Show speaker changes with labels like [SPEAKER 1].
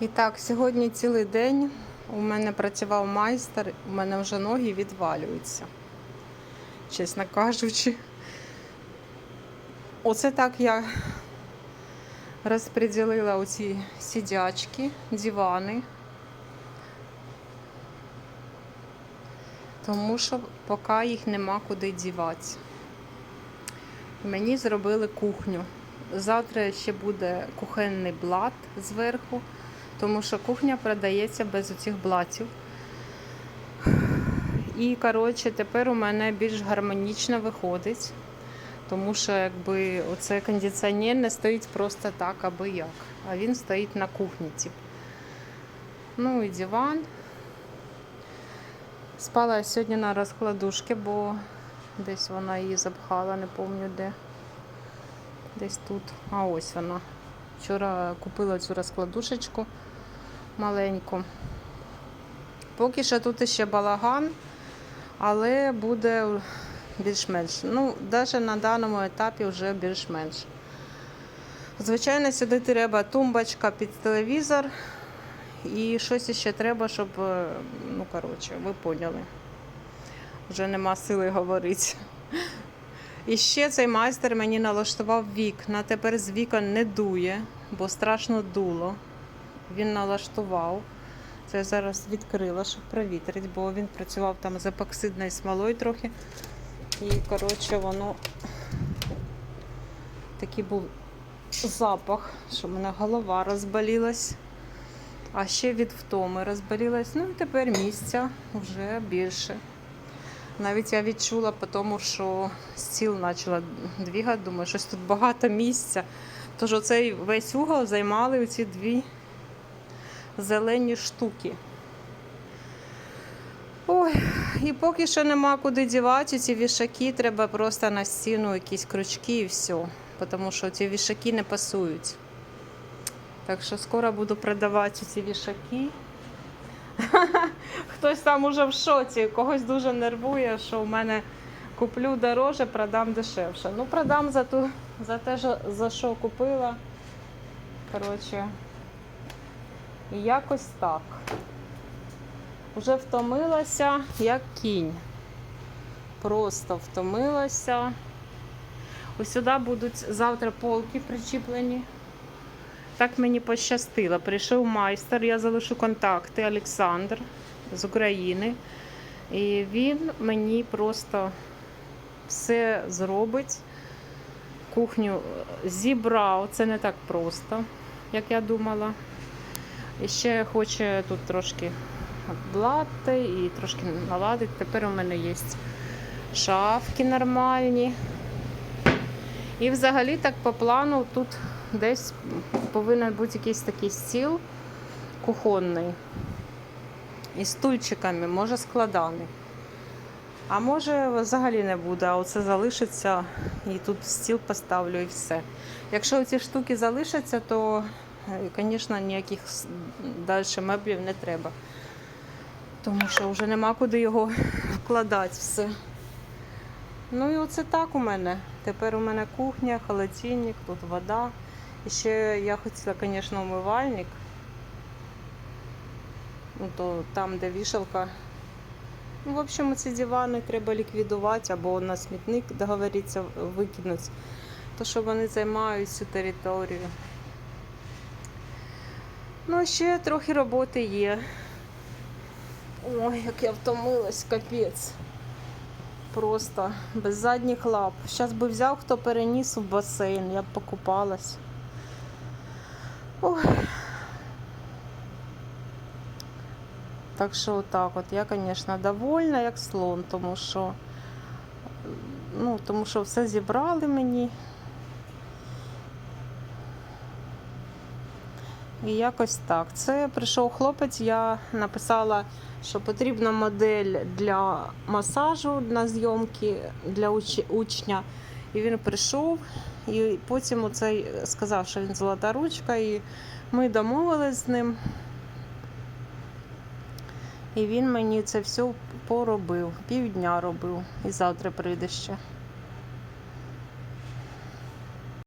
[SPEAKER 1] І так, сьогодні цілий день у мене працював майстер, у мене вже ноги відвалюються. Чесно кажучи. Оце так я розподілила оці сидячки, дивани. Тому що поки їх нема куди дівати. Мені зробили кухню. Завтра ще буде кухонний блат зверху, тому що кухня продається без оцих блатів. І, коротше, тепер у мене більш гармонічно виходить, тому що якби оцей кондиціонер не стоїть просто так, аби як. А він стоїть на кухні. Тип. Ну і диван. Спала я сьогодні на розкладушці, бо десь вона її запхала, не пам'ятаю де. Десь тут. А ось вона. Вчора купила цю розкладушечку маленьку. Поки що тут ще балаган, але буде більш-менш. Ну, навіть на даному етапі вже більш-менш. Звичайно, сюди треба тумбочка під телевізор. І щось ще треба, щоб, е, ну, коротше, ви поняли. Вже нема сили говорити. І ще цей майстер мені налаштував вікна. Тепер з вікон не дує, бо страшно дуло. Він налаштував. Це я зараз відкрила, щоб провітрити, бо він працював там з епоксидною смолою трохи. І, коротше, воно такий був запах, що в мене голова розболілась. А ще від втоми розболілась. Ну і тепер місця вже більше. Навіть я відчула тому, що стіл почала двігати, думаю, щось тут багато місця. Тож оцей весь угол займали оці дві зелені штуки. Ой, і поки що нема куди дівати ці вішаки, треба просто на стіну якісь крючки і все. Тому що ці вішаки не пасують. Так що скоро буду продавати ці вішаки. Хтось там уже в шоці, когось дуже нервує, що в мене куплю дороже, продам дешевше. Ну, продам за, ту, за те, за що купила. Коротше, і якось так. Уже втомилася, як кінь. Просто втомилася. Ось сюди будуть завтра полки причіплені. Так мені пощастило. Прийшов майстер, я залишу контакти Олександр з України. І він мені просто все зробить. Кухню зібрав. Це не так просто, як я думала. І ще хоче тут трошки обладати і трошки наладити. Тепер у мене є шафки нормальні. І взагалі так по плану тут десь повинен бути якийсь такий стіл кухонний. І стульчиками, може складаний. А може взагалі не буде, а оце залишиться і тут стіл поставлю і все. Якщо ці штуки залишаться, то, звісно, ніяких далі меблів не треба. Тому що вже нема куди його вкладати все. Ну і оце так у мене. Тепер у мене кухня, холодильник, тут вода. І ще я хотіла, звісно, умивальник. Ну, то там, де вішалка. Ну, в общем, ці дивани треба ліквідувати або на смітник договоритися викинути. То що вони займають всю територію. Ну, ще трохи роботи є. Ой, як я втомилась, капець. Просто без задніх лап. Зараз би взяв, хто переніс в басейн, я б покупалась. Ой. Так що отак от. Я, звісно, довольна, як слон, тому що, ну, тому що все зібрали мені. І якось так. Це прийшов хлопець, я написала, що потрібна модель для масажу на зйомки для уч- учня. І він прийшов, і потім оцей сказав, що він золота ручка, і ми домовились з ним. І він мені це все поробив. Півдня робив. І завтра прийде ще.